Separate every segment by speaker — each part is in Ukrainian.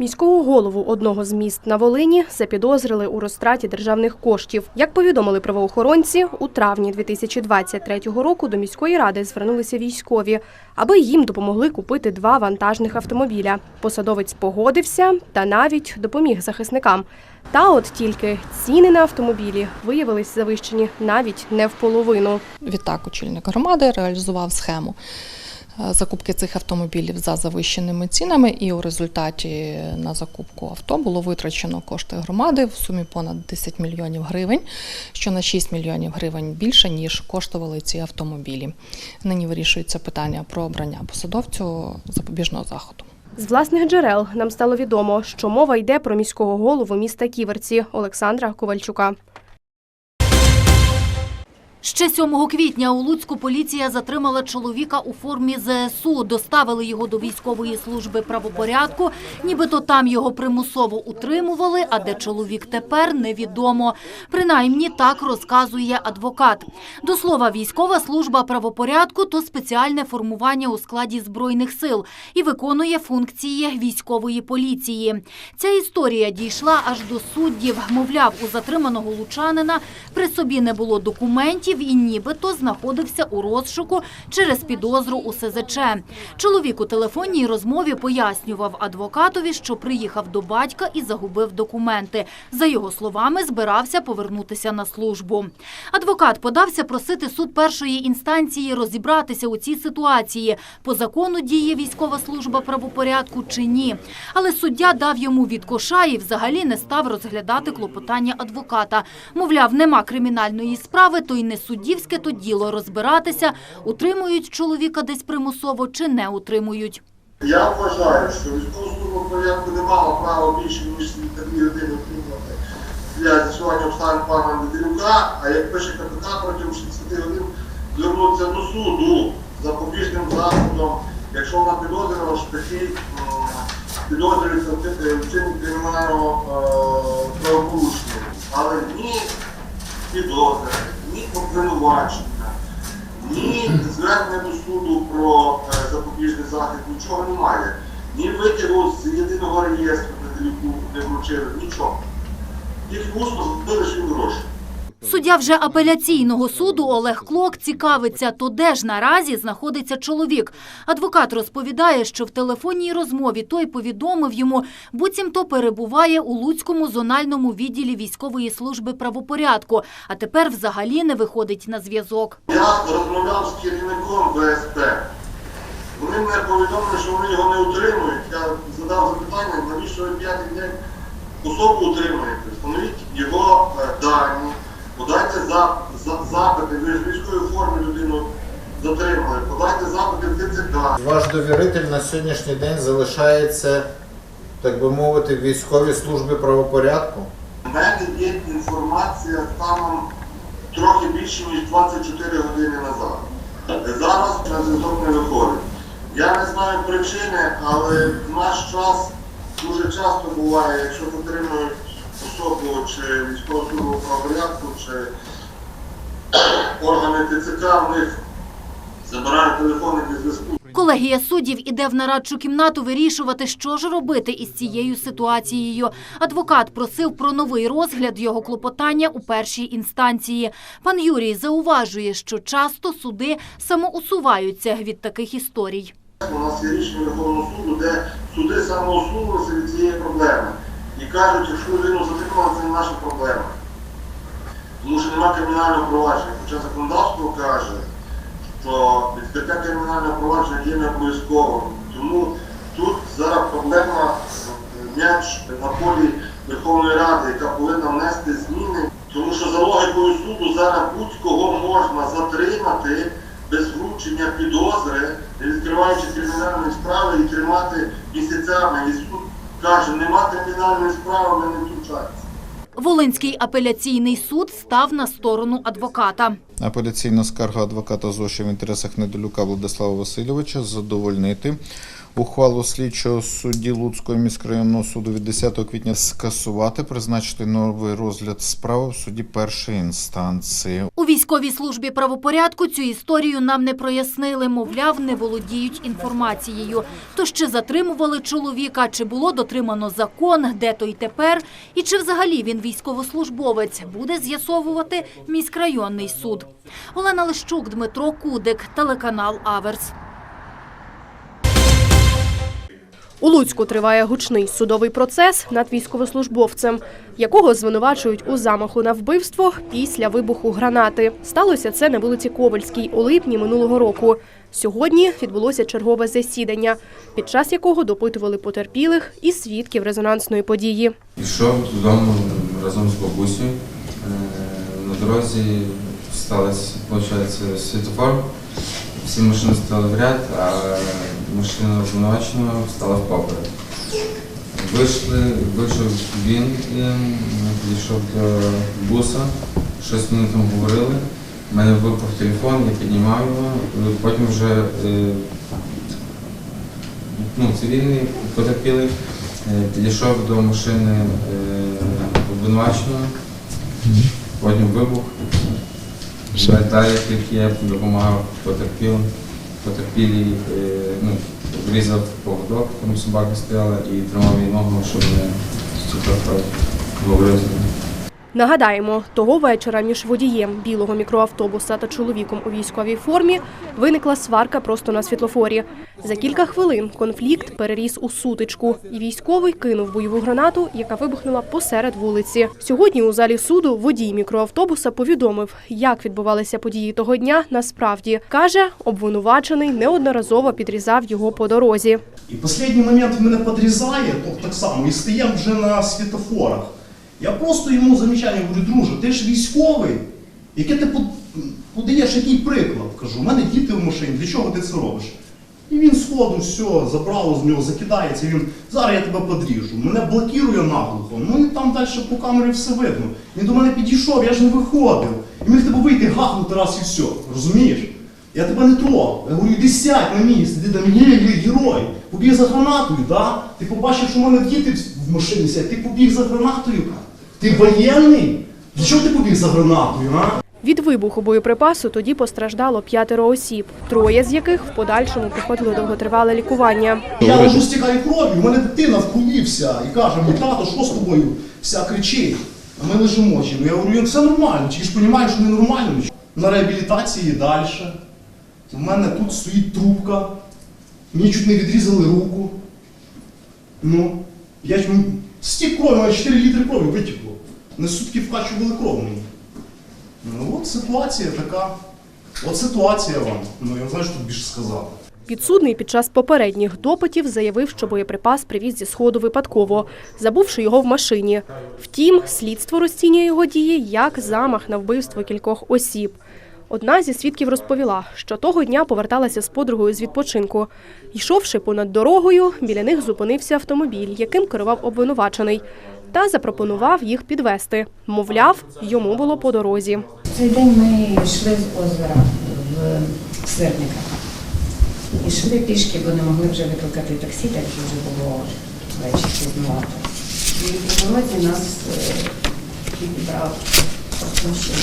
Speaker 1: Міського голову одного з міст на Волині запідозрили у розтраті державних коштів. Як повідомили правоохоронці, у травні 2023 року до міської ради звернулися військові, аби їм допомогли купити два вантажних автомобіля. Посадовець погодився та навіть допоміг захисникам. Та от тільки ціни на автомобілі виявились завищені навіть не в половину.
Speaker 2: Відтак, очільник громади реалізував схему закупки цих автомобілів за завищеними цінами, і у результаті на закупку авто було витрачено кошти громади в сумі понад 10 мільйонів гривень, що на 6 мільйонів гривень більше ніж коштували ці автомобілі. Нині вирішується питання про обрання посадовцю запобіжного заходу.
Speaker 1: З власних джерел нам стало відомо, що мова йде про міського голову міста Ківерці Олександра Ковальчука.
Speaker 3: Ще 7 квітня у Луцьку поліція затримала чоловіка у формі ЗСУ. Доставили його до військової служби правопорядку. Нібито там його примусово утримували, а де чоловік тепер невідомо. Принаймні так розказує адвокат. До слова, військова служба правопорядку то спеціальне формування у складі збройних сил і виконує функції військової поліції. Ця історія дійшла аж до суддів. Мовляв, у затриманого лучанина при собі не було документів і нібито знаходився у розшуку через підозру у СЗЧ. Чоловік у телефонній розмові пояснював адвокатові, що приїхав до батька і загубив документи. За його словами, збирався повернутися на службу. Адвокат подався просити суд першої інстанції розібратися у цій ситуації. По закону діє військова служба правопорядку чи ні. Але суддя дав йому від коша і взагалі не став розглядати клопотання адвоката. Мовляв, нема кримінальної справи, то й не суддівське то діло розбиратися, утримують чоловіка десь примусово чи не утримують.
Speaker 4: Я вважаю, що військова порядку не мала права більше ніж дві години отримати для з'ясування обставин пана Недолюка, а як пише КПК протягом 60 годин звернутися до суду з запобіжним заходом, якщо вона підозрювала, що такий м, підозрюється в чи- кримінального е, правопорушення. Але ні підозри, обвинувачення, ні звернення до суду про е, запобіжний захід, нічого немає. Ні витягу з єдиного реєстру де вручили, нічого. Тільки усно вилишили гроші.
Speaker 3: Суддя вже апеляційного суду Олег Клок цікавиться, то де ж наразі знаходиться чоловік. Адвокат розповідає, що в телефонній розмові той повідомив йому, буцімто перебуває у Луцькому зональному відділі військової служби правопорядку, а тепер взагалі не виходить на зв'язок.
Speaker 4: Я розмовляв з керівником ВСП. Вони мене повідомили, що вони його не утримують. Я задав запитання, навіщо ви п'ятий день особу утримуєте? Встановіть його е, дані, подайте за, за, запити, ви ж в військовій формі людину затримали, подайте запити в ТЦК.
Speaker 5: Ваш довіритель на сьогоднішній день залишається, так би мовити, в військовій службі правопорядку.
Speaker 4: У мене є інформація станом трохи більше, ніж 24 години назад. Зараз на зв'язок не виходить. Я не знаю причини, але в наш час дуже часто буває, якщо затримують чи військову службу правопорядку, чи органи ТЦК, в них забирають телефони для зв'язку.
Speaker 3: Колегія суддів іде в нарадчу кімнату вирішувати, що ж робити із цією ситуацією. Адвокат просив про новий розгляд його клопотання у першій інстанції. Пан Юрій зауважує, що часто суди самоусуваються від таких історій.
Speaker 4: У нас є рішення Верховного суду, де суди самоусунулися від цієї проблеми. Кажуть, якщо людину затримали, це не наша проблема. Тому що немає кримінального провадження. Хоча законодавство каже, що відкриття кримінального провадження є не обов'язковим. Тому тут зараз проблема е, м'яч на полі Верховної Ради, яка повинна внести зміни. Тому що за логікою суду зараз будь-кого можна затримати без вручення підозри, не відкриваючи кримінальної справи і тримати місяцями. І суд каже, нема кримінальної справи, ми не втручаємося.
Speaker 3: Волинський апеляційний суд став на сторону адвоката.
Speaker 5: Апеляційна скарга адвоката ЗОШі в інтересах недолюка Владислава Васильовича задовольнити. Ухвалу слідчого судді Луцького міськрайонного суду від 10 квітня скасувати, призначити новий розгляд справи в суді першої інстанції.
Speaker 3: У військовій службі правопорядку цю історію нам не прояснили. Мовляв, не володіють інформацією. То ще затримували чоловіка, чи було дотримано закон, де той тепер, і чи взагалі він військовослужбовець, буде з'ясовувати міськрайонний суд. Олена Лищук, Дмитро Кудик, телеканал Аверс.
Speaker 1: У Луцьку триває гучний судовий процес над військовослужбовцем, якого звинувачують у замаху на вбивство після вибуху гранати. Сталося це на вулиці Ковальській у липні минулого року. Сьогодні відбулося чергове засідання, під час якого допитували потерпілих і свідків резонансної події.
Speaker 6: Йшов додому разом з бабусею. Е, На дорозі сталося, світофор. Всі машини стали в ряд, а машина обвинуваченого стала в поперед. Вийшли, вийшов він, підійшов до буса, щось мені там говорили. У мене випав телефон, я піднімав його, потім вже е, ну, цивільний потерпілий е, підійшов до машини е, обвинуваченого, потім вибух. Далі, як я допомагав потерпілим, потерпілій, е, ну, врізав поводок, там собака стояла, і тримав її ногу, щоб не говорив.
Speaker 1: Нагадаємо, того вечора між водієм білого мікроавтобуса та чоловіком у військовій формі виникла сварка просто на світлофорі. За кілька хвилин конфлікт переріс у сутичку, і військовий кинув бойову гранату, яка вибухнула посеред вулиці. Сьогодні у залі суду водій мікроавтобуса повідомив, як відбувалися події того дня. Насправді каже, обвинувачений неодноразово підрізав його по дорозі.
Speaker 7: І останній момент мене підрізає, то так само, і стоїмо вже на світофорах. Я просто йому замічання говорю, друже, ти ж військовий, яке ти подаєш який приклад? Кажу, у мене діти в машині, для чого ти це робиш? І він сходу все, забрало з нього, закидається, він, зараз я тебе подріжу. Мене блокірує наглухо. Ну і там далі по камері все видно. Він до мене підійшов, я ж не виходив. І міг тебе вийти, гахнути раз і все. Розумієш? Я тебе не трогав. Я говорю, іди сядь на місце, ти там є герой. Побіг за гранатою, да? Ти побачив, що в мене діти в машині сядь, ти побіг за гранатою. Ти воєнний? Для чого ти побіг за гранатою, а?
Speaker 1: Від вибуху боєприпасу тоді постраждало п'ятеро осіб, троє з яких в подальшому проходили довготривале лікування.
Speaker 7: Я лежу стікаю кров'ю, у мене дитина вкулився і каже, мені тато, що з тобою? Вся кричить. А ми лежимо. Ну я говорю, «Він все нормально, чи ж розумієш, що ненормально. На реабілітації далі. У мене тут стоїть трубка, мені чуть не відрізали руку. Ну, я стік крові, у мене 4 літри крові витекло. На сутки вкачували кров мені. Ну от ситуація така. От ситуація вам. Ну я не знаю, що тут більше сказати.
Speaker 1: Підсудний під час попередніх допитів заявив, що боєприпас привіз зі сходу випадково, забувши його в машині. Втім, слідство розцінює його дії як замах на вбивство кількох осіб. Одна зі свідків розповіла, що того дня поверталася з подругою з відпочинку. Йшовши понад дорогою, біля них зупинився автомобіль, яким керував обвинувачений, та запропонував їх підвести. Мовляв, йому було по дорозі.
Speaker 8: Цей день ми йшли з озера в Свердниках. І йшли пішки, бо не могли вже викликати таксі, так вже було ввечері пізнувато. І по дорозі нас е, підібрав автомашину.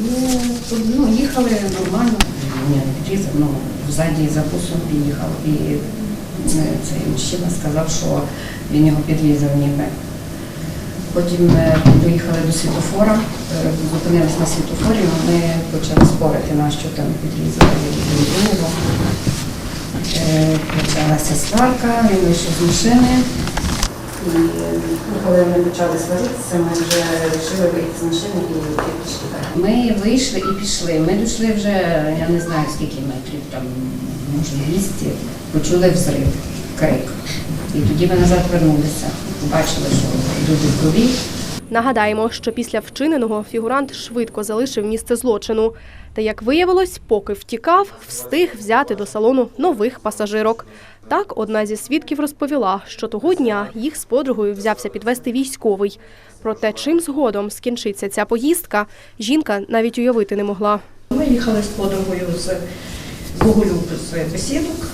Speaker 8: Ну, ну, їхали нормально, ні, ну, ззаді за бусом приїхав. І цей мужчина сказав, що він його підрізав ніби. Потім ми доїхали до світофора, зупинилися на світофорі, вони почали спорити, на що там підрізали. Е, Почалася сварка, він вийшов з машини. І ну, коли вони почали сваритися, ми вже вирішили вийти з машини і пішли. Ми вийшли і пішли. Ми дійшли вже, я не знаю скільки метрів, там, може 200, почули взрив, крик. І тоді ми назад вернулися. Бачили, що люди в крові.
Speaker 1: Нагадаємо, що після вчиненого фігурант швидко залишив місце злочину. Та, як виявилось, поки втікав, встиг взяти до салону нових пасажирок. Так, одна зі свідків розповіла, що того дня їх з подругою взявся підвести військовий. Проте, чим згодом скінчиться ця поїздка, жінка навіть уявити не могла.
Speaker 9: Ми їхали з подругою з Боголюб з бесідок.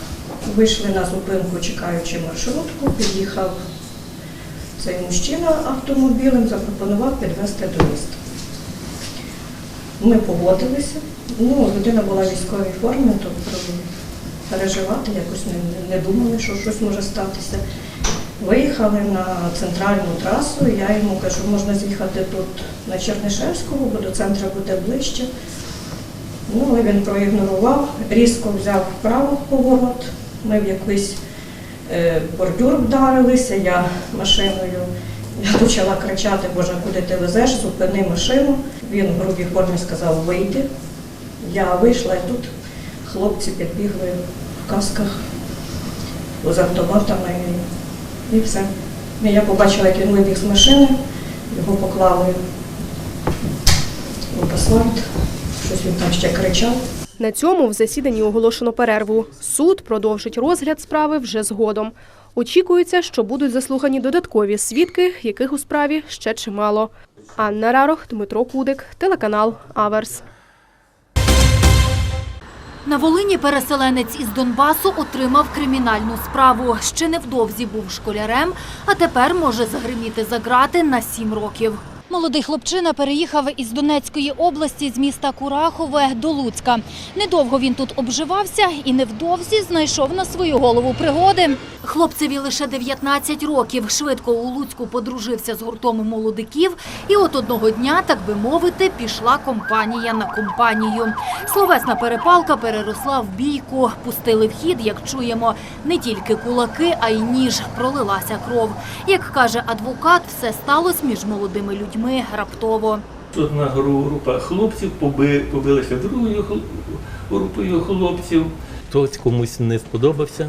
Speaker 9: Вийшли на зупинку, чекаючи маршрутку, під'їхав цей мужчина автомобілем, запропонував підвезти до міста. Ми погодилися. Ну, людина була військовій формі, то про- переживати якось не, не думали, що щось може статися. Виїхали на центральну трасу, і я йому кажу, можна з'їхати тут на Чернишевського, бо до центру буде ближче. Ну, але він проігнорував, різко взяв вправо поворот. Ми в якийсь е, бордюр вдарилися, я машиною я почала кричати, Боже, куди ти везеш, зупини машину. Він в грубій формі сказав, вийди. Я вийшла і тут хлопці підбігли в касках з автоматами і, все. Я побачила, як він вибіг з машини, його поклали в асфальт, щось він там ще кричав.
Speaker 1: На цьому в засіданні оголошено перерву. Суд продовжить розгляд справи вже згодом. Очікується, що будуть заслухані додаткові свідки, яких у справі ще чимало. Анна Рарох, Дмитро Кудик, телеканал Аверс.
Speaker 3: На Волині переселенець із Донбасу отримав кримінальну справу. Ще невдовзі був школярем, а тепер може загриміти за грати на сім років. Молодий хлопчина переїхав із Донецької області з міста Курахове до Луцька. Недовго він тут обживався і невдовзі знайшов на свою голову пригоди. Хлопцеві лише 19 років. Швидко у Луцьку подружився з гуртом молодиків. І от одного дня, так би мовити, пішла компанія на компанію. Словесна перепалка переросла в бійку. Пустили в хід, як чуємо, не тільки кулаки, а й ніж. Пролилася кров. Як каже адвокат, все сталося між молодими людьми раптово.
Speaker 10: Одна гру- група хлопців поби- побилася другою групою хлопців. Хтось комусь не сподобався.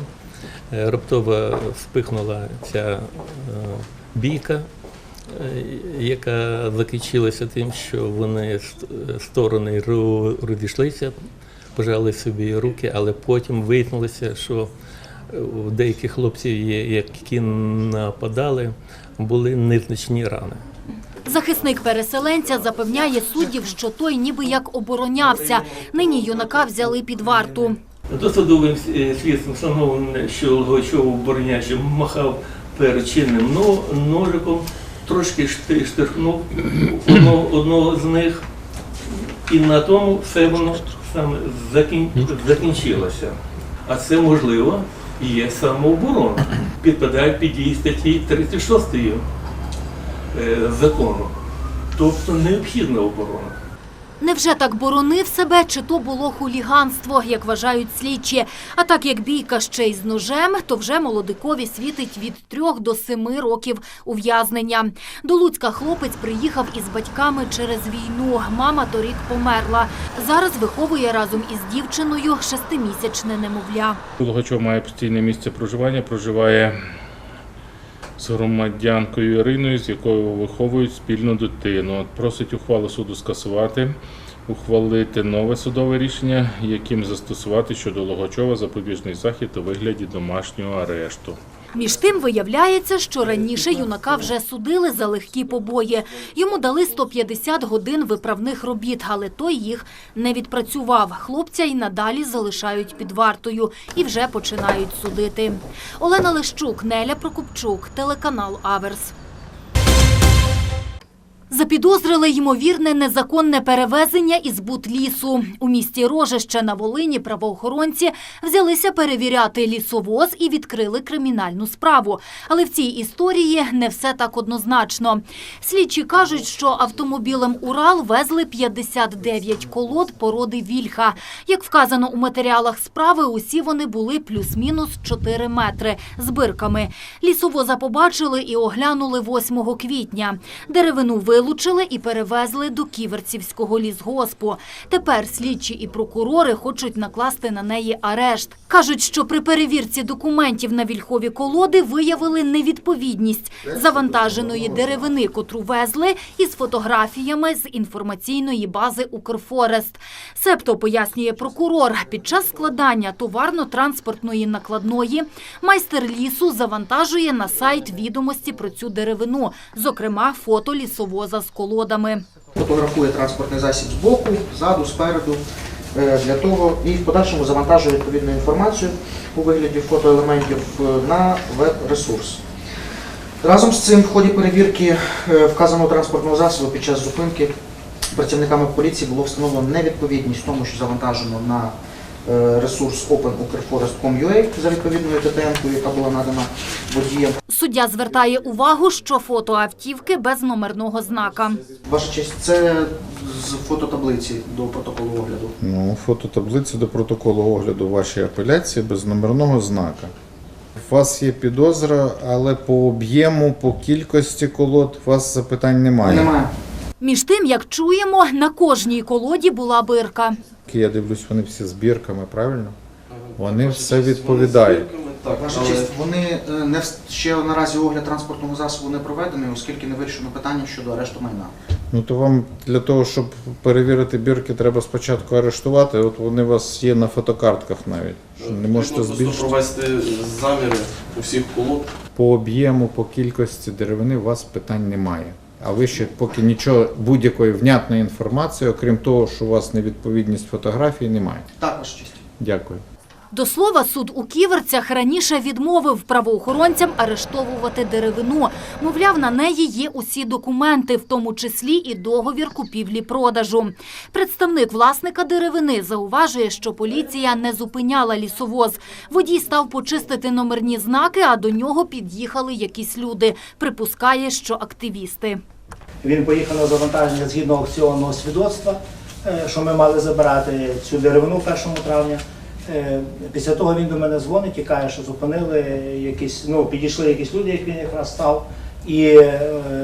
Speaker 10: Е, Раптово вспихнула ця е, бійка, е, яка закінчилася тим, що вони ст- сторони розійшлися, пожали собі руки, але потім виявилося, що у деяких хлопців, які нападали, були незначні рани.
Speaker 3: Захисник переселенця запевняє суддів, що той ніби як оборонявся. Нині юнака взяли під варту.
Speaker 10: Досудовим е, слідством встановлено, що Логачов оборонячи махав перед чинним ножиком, трошки шти- штирхнув одного, з них, і на тому все воно саме закінчилося. А це можливо є самооборона. Підпадає під дії статті 36 е, закону. Тобто необхідна оборона.
Speaker 3: Невже так боронив себе, чи то було хуліганство, як вважають слідчі? А так як бійка ще й з ножем, то вже молодикові світить від трьох до семи років ув'язнення. До Луцька хлопець приїхав із батьками через війну. Мама торік померла. Зараз виховує разом із дівчиною шестимісячне немовля.
Speaker 11: Логачов має постійне місце проживання, проживає з громадянкою Іриною, з якою виховують спільну дитину. Просить ухвалу суду скасувати, ухвалити нове судове рішення, яким застосувати щодо Логачова запобіжний захід у вигляді домашнього арешту.
Speaker 3: Між тим виявляється, що раніше юнака вже судили за легкі побої. Йому дали 150 годин виправних робіт, але той їх не відпрацював. Хлопця й надалі залишають під вартою і вже починають судити. Олена Лещук, Неля Прокопчук, телеканал Аверс. Запідозрили ймовірне незаконне перевезення і збут лісу. У місті Рожище на Волині правоохоронці взялися перевіряти лісовоз і відкрили кримінальну справу. Але в цій історії не все так однозначно. Слідчі кажуть, що автомобілем Урал везли 59 колод породи Вільха. Як вказано у матеріалах справи, усі вони були плюс-мінус 4 метри з бирками. Лісовоза побачили і оглянули 8 квітня. Деревину вилучили і перевезли до Ківерцівського лісгоспу. Тепер слідчі і прокурори хочуть накласти на неї арешт. Кажуть, що при перевірці документів на вільхові колоди виявили невідповідність завантаженої деревини, котру везли, із фотографіями з інформаційної бази «Укрфорест». Себто, пояснює прокурор, під час складання товарно-транспортної накладної майстер лісу завантажує на сайт відомості про цю деревину, зокрема фото лісовоза з колодами.
Speaker 12: фотографує транспортний засіб збоку, ззаду, спереду, е, для того і в подальшому завантажує відповідну інформацію у вигляді фотоелементів е, на веб-ресурс. Разом з цим в ході перевірки е, вказаного транспортного засобу під час зупинки працівниками поліції було встановлено невідповідність тому, що завантажено на ресурс openukrforest.com.ua за відповідною ТТН, яка була надана водієм.
Speaker 3: Суддя звертає увагу, що фото автівки без номерного знака.
Speaker 12: Ваша честь, це з фототаблиці до протоколу огляду.
Speaker 5: Ну, фототаблиця до протоколу огляду вашої апеляції без номерного знака. У вас є підозра, але по об'єму, по кількості колод у вас запитань немає.
Speaker 12: Немає.
Speaker 3: Між тим, як чуємо, на кожній колоді була бирка.
Speaker 5: Я дивлюсь, вони всі збірками, правильно? Вони все відповідають.
Speaker 12: Ваша честь, вони е, не ще наразі огляд транспортного засобу не проведений, оскільки не вирішено питання щодо арешту майна.
Speaker 5: Ну то вам для того, щоб перевірити бірки, треба спочатку арештувати. От вони у вас є на фотокартках навіть. Що не можете
Speaker 13: Потрібно просто
Speaker 5: збільшити.
Speaker 13: провести заміри усіх колод.
Speaker 5: По об'єму, по кількості деревини у вас питань немає. А ви ще поки нічого, будь-якої внятної інформації, окрім того, що у вас невідповідність фотографії, немає.
Speaker 12: Так, ваша честь.
Speaker 5: Дякую.
Speaker 3: До слова, суд у Ківерцях раніше відмовив правоохоронцям арештовувати деревину. Мовляв, на неї є усі документи, в тому числі і договір купівлі-продажу. Представник власника деревини зауважує, що поліція не зупиняла лісовоз. Водій став почистити номерні знаки, а до нього під'їхали якісь люди. Припускає, що активісти.
Speaker 14: Він поїхав на завантаження згідно аукціонного свідоцтва, е, що ми мали забирати цю деревину 1 травня. Е, Після того він до мене дзвонить і каже, що зупинили якісь, ну, підійшли якісь люди, як він якраз став, і е,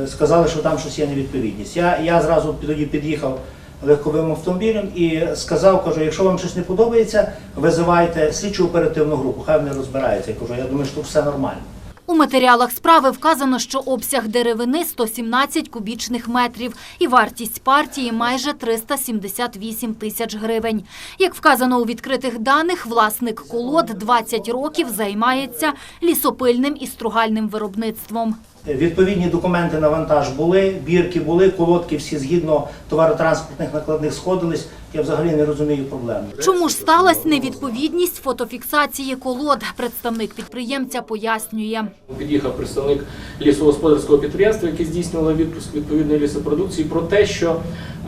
Speaker 14: сказали, що там щось є невідповідність. Я, я зразу тоді під'їхав легковим автомобілем і сказав, кажу, якщо вам щось не подобається, визивайте слідчу оперативну групу, хай вони розбираються. Я кажу, я думаю, що все нормально.
Speaker 3: У матеріалах справи вказано, що обсяг деревини 117 кубічних метрів і вартість партії майже 378 тисяч гривень. Як вказано у відкритих даних, власник колод 20 років займається лісопильним і стругальним виробництвом.
Speaker 14: Відповідні документи на вантаж були, бірки були, колодки всі згідно товаротранспортних накладних сходились. Я взагалі не розумію проблеми.
Speaker 3: Чому ж сталася невідповідність фотофіксації колод? Представник підприємця пояснює.
Speaker 15: Під'їхав представник лісогосподарського підприємства, яке здійснювало відпуск відповідної лісопродукції, про те, що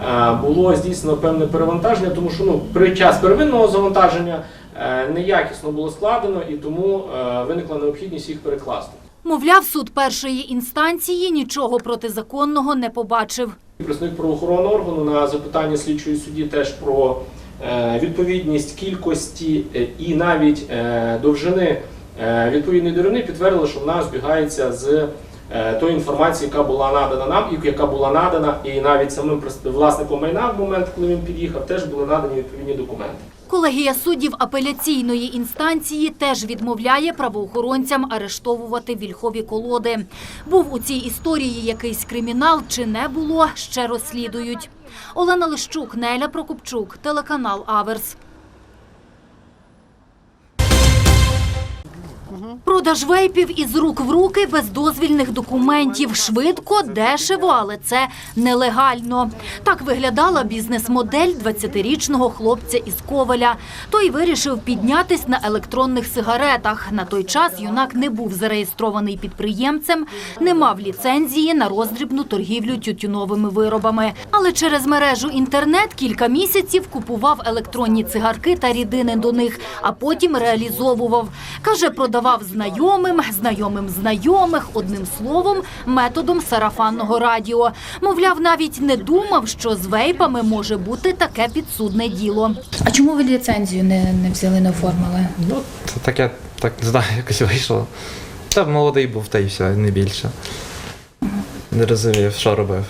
Speaker 15: е, було здійснено певне перевантаження, тому що ну, при час первинного завантаження е, неякісно було складено і тому е, виникла необхідність їх перекласти.
Speaker 3: Мовляв, суд першої інстанції нічого протизаконного не побачив.
Speaker 15: Представник правоохоронного органу на запитання слідчої судді теж про е, відповідність кількості е, і навіть е, довжини відповідної деревини підтвердили, що вона збігається з тої інформації, яка була надана нам, і яка була надана, і навіть самим власником майна в момент, коли він під'їхав, теж були надані відповідні документи.
Speaker 3: Колегія суддів апеляційної інстанції теж відмовляє правоохоронцям арештовувати вільхові колоди. Був у цій історії якийсь кримінал чи не було, ще розслідують. Олена Лищук, Неля Прокопчук, телеканал Аверс. Продаж вейпів із рук в руки без дозвільних документів. Швидко, дешево, але це нелегально. Так виглядала бізнес-модель 20-річного хлопця із Ковеля. Той вирішив піднятись на електронних сигаретах. На той час юнак не був зареєстрований підприємцем, не мав ліцензії на роздрібну торгівлю тютюновими виробами. Але через мережу інтернет кілька місяців купував електронні цигарки та рідини до них, а потім реалізовував. Каже, продавав знайомим, знайомим знайомих, одним словом, методом сарафанного радіо. Мовляв, навіть не думав, що з вейпами може бути таке підсудне діло.
Speaker 16: А чому ви ліцензію не, не взяли, не оформили?
Speaker 17: Ну, це таке, так не знаю, якось вийшло. Та молодий був, та й все, не більше. Не розумів, що робив.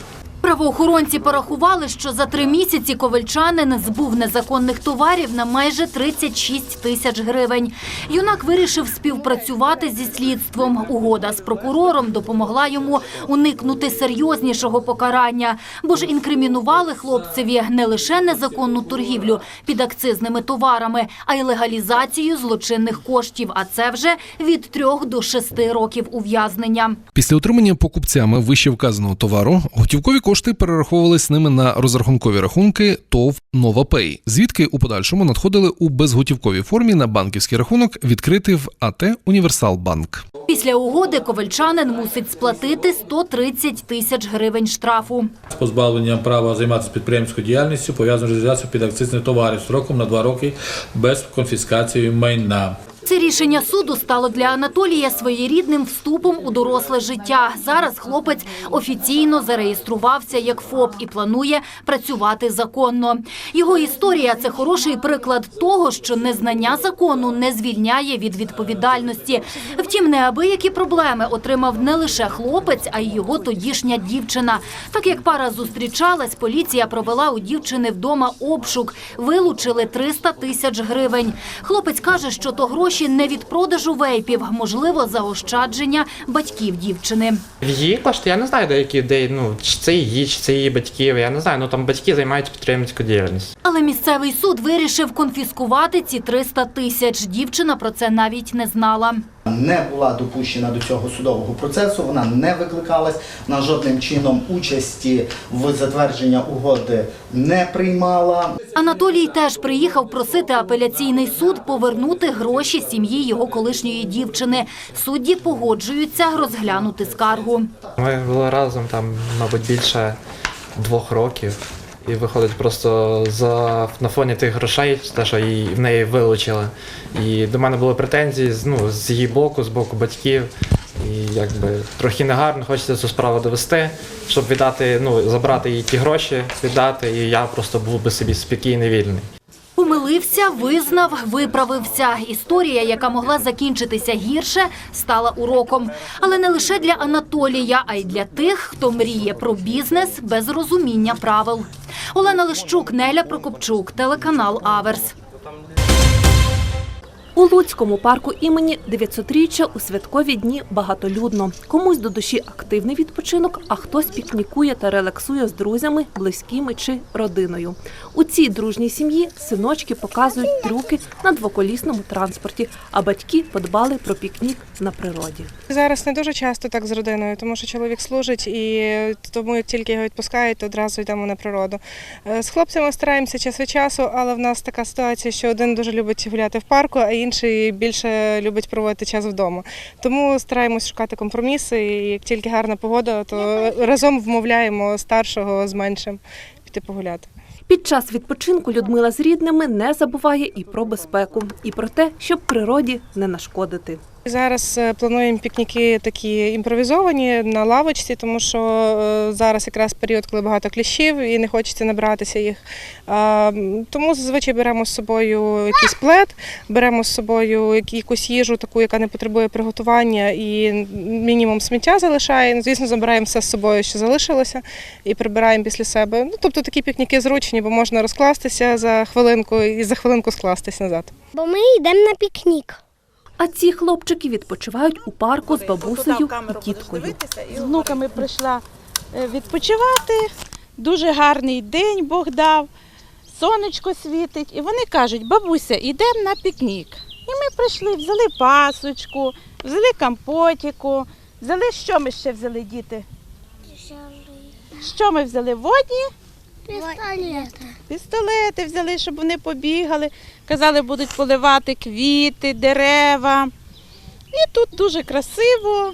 Speaker 3: Правоохоронці порахували, що за три місяці ковальчанин збув незаконних товарів на майже 36 тисяч гривень. Юнак вирішив співпрацювати зі слідством. Угода з прокурором допомогла йому уникнути серйознішого покарання, бо ж інкримінували хлопцеві не лише незаконну торгівлю під акцизними товарами, а й легалізацію злочинних коштів. А це вже від трьох до шести років ув'язнення.
Speaker 18: Після отримання покупцями вище вказаного товару готівкові кошти Кошти перераховувались ними на розрахункові рахунки ТОВ «Новапей», звідки у подальшому надходили у безготівковій формі на банківський рахунок, відкритий в АТ Універсалбанк.
Speaker 3: Після угоди ковальчанин мусить сплатити 130 тисяч гривень штрафу.
Speaker 19: з позбавленням права займатися підприємською діяльністю пов'язано з реалізацією підакцизних товарів строком на два роки без конфіскації майна.
Speaker 3: Це рішення суду стало для Анатолія своєрідним вступом у доросле життя. Зараз хлопець офіційно зареєструвався як ФОП і планує працювати законно. Його історія це хороший приклад того, що незнання закону не звільняє від відповідальності. Втім, неабиякі проблеми отримав не лише хлопець, а й його тодішня дівчина. Так як пара зустрічалась, поліція провела у дівчини вдома обшук. Вилучили 300 тисяч гривень. Хлопець каже, що то гроші не від продажу вейпів, можливо, заощадження батьків дівчини.
Speaker 17: Її кошти, я не знаю, деякі де, ну, чи це її, чи це її батьків, я не знаю, ну там батьки займаються підприємницькою діяльністю.
Speaker 3: Але місцевий суд вирішив конфіскувати ці 300 тисяч. Дівчина про це навіть не знала.
Speaker 20: не була допущена до цього судового процесу, вона не викликалась, вона жодним чином участі в затвердження угоди не приймала.
Speaker 3: Анатолій теж приїхав просити апеляційний суд повернути гроші сім'ї його колишньої дівчини. Судді погоджуються розглянути скаргу.
Speaker 17: Ми були разом там, мабуть, більше двох років. І виходить просто за на фоні тих грошей, те, що її в неї вилучили. І до мене були претензії з- ну, з її боку, з боку батьків. І якби трохи негарно хочеться цю справу довести, щоб віддати, ну, забрати їй ті гроші, віддати, і я просто був би собі спокійний, вільний.
Speaker 3: Помилився, визнав, виправився. Історія, яка могла закінчитися гірше, стала уроком. Але не лише для Анатолія, а й для тих, хто мріє про бізнес без розуміння правил. Олена Лищук, Неля Прокопчук, телеканал Аверс.
Speaker 21: У Луцькому парку імені 900-річчя у святкові дні багатолюдно. Комусь до душі активний відпочинок, а хтось пікнікує та релаксує з друзями, близькими чи родиною. У цій дружній сім'ї синочки показують трюки на двоколісному транспорті, а батьки подбали про пікнік на природі.
Speaker 22: Зараз не дуже часто так з родиною, тому що чоловік служить і тому як тільки його відпускають, то одразу йдемо на природу. Е, З хлопцями стараємося час від часу, але в нас така ситуація, що один дуже любить гуляти в парку, а інший більше любить проводити час вдома. Тому стараємось шукати компроміси. І як тільки гарна погода, то разом вмовляємо старшого з меншим піти погуляти.
Speaker 21: Під час відпочинку Людмила з рідними не забуває і про безпеку, і про те, щоб природі не нашкодити.
Speaker 22: Зараз е, плануємо пікніки такі імпровізовані на лавочці, тому що е, зараз якраз період, коли багато кліщів і не хочеться набиратися їх. Тому зазвичай беремо з собою якийсь плед, беремо з собою якусь їжу, таку, яка не потребує приготування, і мінімум сміття залишаємо. Звісно, забираємо все з собою, що залишилося, і прибираємо після себе. Ну, тобто такі пікніки зручні, бо можна розкластися за хвилинку і за хвилинку скластись назад.
Speaker 21: Бо ми йдемо на пікнік. А ці хлопчики відпочивають у парку з бабусею і тіткою.
Speaker 23: З внуками прийшла е, відпочивати. Дуже гарний день Бог дав, сонечко світить. І вони кажуть, бабуся, йдемо на пікнік. І ми прийшли, взяли пасочку, взяли компотіку, взяли, що ми ще взяли, діти? Що ми взяли? Водні?
Speaker 24: Пістолети.
Speaker 23: Пістолети взяли, щоб вони побігали. Казали, будуть поливати квіти, дерева. І тут дуже красиво,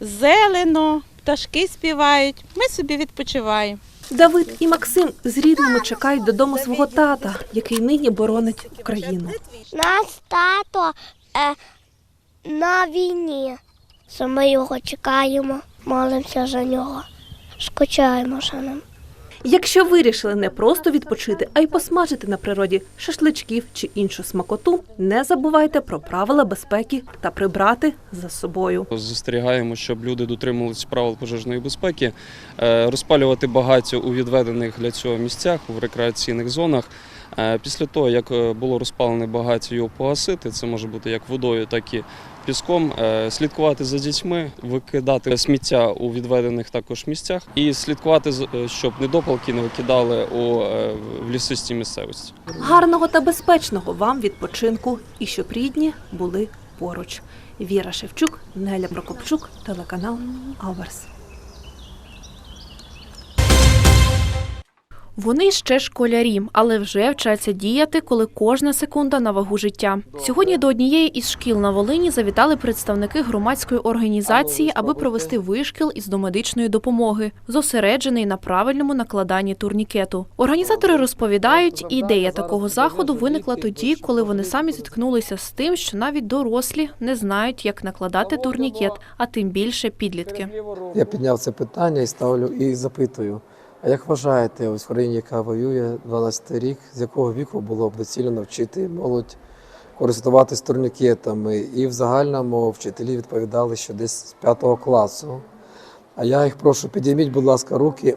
Speaker 23: зелено, пташки співають. Ми собі відпочиваємо.
Speaker 21: Давид і Максим з рідними чекають додому свого тата, який нині боронить Україну.
Speaker 24: Наш тато е, на війні. Що ми його чекаємо, молимося за нього, скучаємо за ним.
Speaker 21: Якщо вирішили не просто відпочити, а й посмажити на природі шашличків чи іншу смакоту, не забувайте про правила безпеки та прибрати за собою.
Speaker 25: Застерігаємо, щоб люди дотримувалися правил пожежної безпеки, е, розпалювати багаття у відведених для цього місцях у рекреаційних зонах. Е, Після того, як е, було розпалене багаття, його погасити, це може бути як водою, так і піском, е, слідкувати за дітьми, викидати сміття у відведених також місцях і слідкувати, е, щоб недопалки не викидали у е, в лісистій місцевості.
Speaker 21: Гарного та безпечного вам відпочинку і щоб рідні були поруч. Віра Шевчук, Неля Прокопчук, телеканал Аверс.
Speaker 26: Вони ще школярі, але вже вчаться діяти, коли кожна секунда на вагу життя. Сьогодні до однієї із шкіл на Волині завітали представники громадської організації, аби провести вишкіл із домедичної допомоги, зосереджений на правильному накладанні турнікету. Організатори розповідають, ідея такого заходу виникла тоді, коли вони самі зіткнулися з тим, що навіть дорослі не знають, як накладати турнікет, а тим більше підлітки.
Speaker 27: Я підняв це питання і ставлю і запитую. А як вважаєте, ось в країні, яка воює 12 рік, з якого віку було б доцільно навчити молодь користуватись турнікетами? І в загальному вчителі відповідали, що десь з 5 класу. А я їх прошу, підійміть, будь ласка, руки,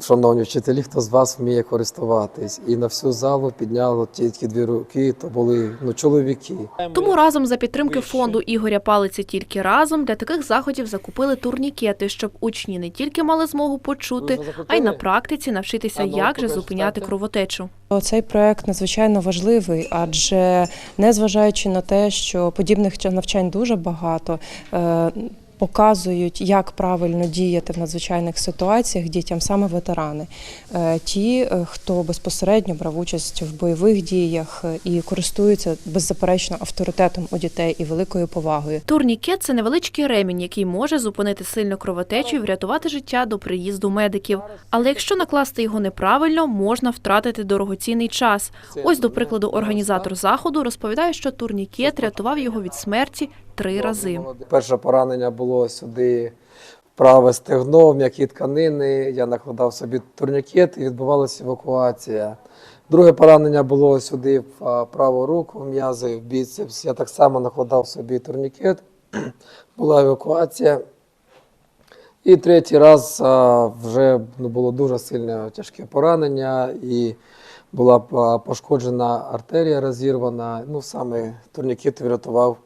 Speaker 27: шановні вчителі, хто з вас вміє користуватись. І на всю залу підняло тільки дві руки, то були ну, чоловіки.
Speaker 26: Тому разом за підтримки фонду Ігоря Палиці тільки разом для таких заходів закупили турнікети, щоб учні не тільки мали змогу почути, а й на практиці навчитися, як же зупиняти кровотечу.
Speaker 28: Цей проект надзвичайно важливий, адже незважаючи на те, що подібних навчань дуже багато. Показують, як правильно діяти в надзвичайних ситуаціях дітям саме ветерани, Е, ті, е, хто безпосередньо брав участь в бойових діях е, і користуються беззаперечно авторитетом у дітей і великою повагою.
Speaker 26: Турнікет це невеличкий ремінь, який може зупинити сильну кровотечу і врятувати життя до приїзду медиків. Але якщо накласти його неправильно, можна втратити дорогоцінний час. Ось, до прикладу, організатор заходу розповідає, що турнікет рятував його від смерті три рази.
Speaker 27: Перше поранення було сюди праве стегно, м'які тканини. Я накладав собі турнікет і відбувалася евакуація. Друге поранення було сюди в праву руку, м'язи, в біцепс. Я так само накладав собі турнікет. Була евакуація. І третій раз вже ну, було дуже сильне тяжке поранення, і була пошкоджена артерія розірвана. Ну, саме турнікет врятував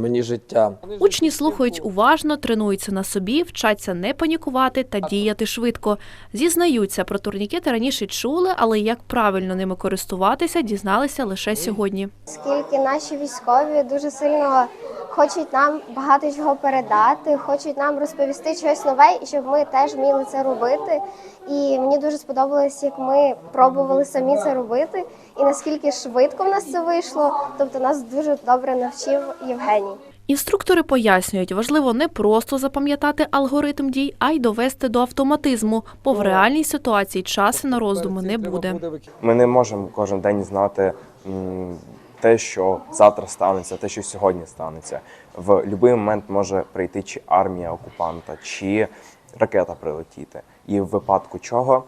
Speaker 27: мені життя.
Speaker 26: Учні слухають уважно, тренуються на собі, вчаться не панікувати та діяти швидко. Зізнаються про турнікети раніше чули, але як правильно ними користуватися, дізналися лише сьогодні.
Speaker 29: Скільки наші військові дуже сильно хочуть нам багато чого передати, хочуть нам розповісти щось нове, і щоб ми теж вміли це робити. І мені дуже сподобалось, як ми пробували самі це робити, і наскільки швидко в нас це вийшло. Тобто нас дуже добре навчив Євгеній.
Speaker 26: Інструктори пояснюють, важливо не просто запам'ятати алгоритм дій, а й довести до автоматизму, бо в реальній ситуації часу на роздуми не буде.
Speaker 30: Ми не можемо кожен день знати те, що завтра станеться, те, що сьогодні станеться. В будь-який момент може прийти чи армія окупанта, чи ракета прилетіти. І в випадку чого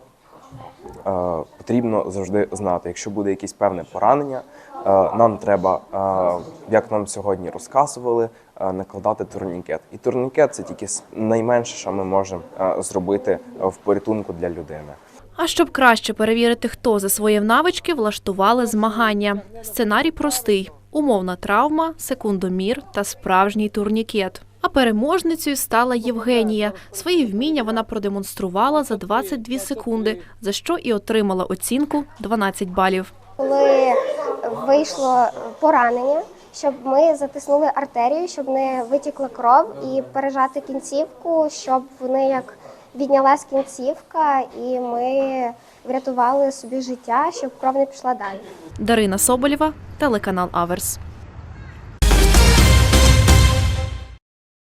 Speaker 30: е, потрібно завжди знати, якщо буде якесь певне поранення, е, нам треба, е, як нам сьогодні розказували, накладати турнікет. І турнікет це тільки найменше, що ми можемо зробити в порятунку для людини.
Speaker 26: А щоб краще перевірити, хто засвоїв навички, влаштували змагання. Сценарій простий: умовна травма, секундомір та справжній турнікет. А переможницею стала Євгенія. Свої вміння вона продемонструвала за 22 секунди, за що і отримала оцінку 12 балів.
Speaker 29: Коли вийшло поранення, щоб ми затиснули артерію, щоб не витікла кров, і пережати кінцівку, щоб вони як віднялась кінцівка, і ми врятували собі життя, щоб кров не пішла далі.
Speaker 26: Дарина Соболєва, телеканал Аверс.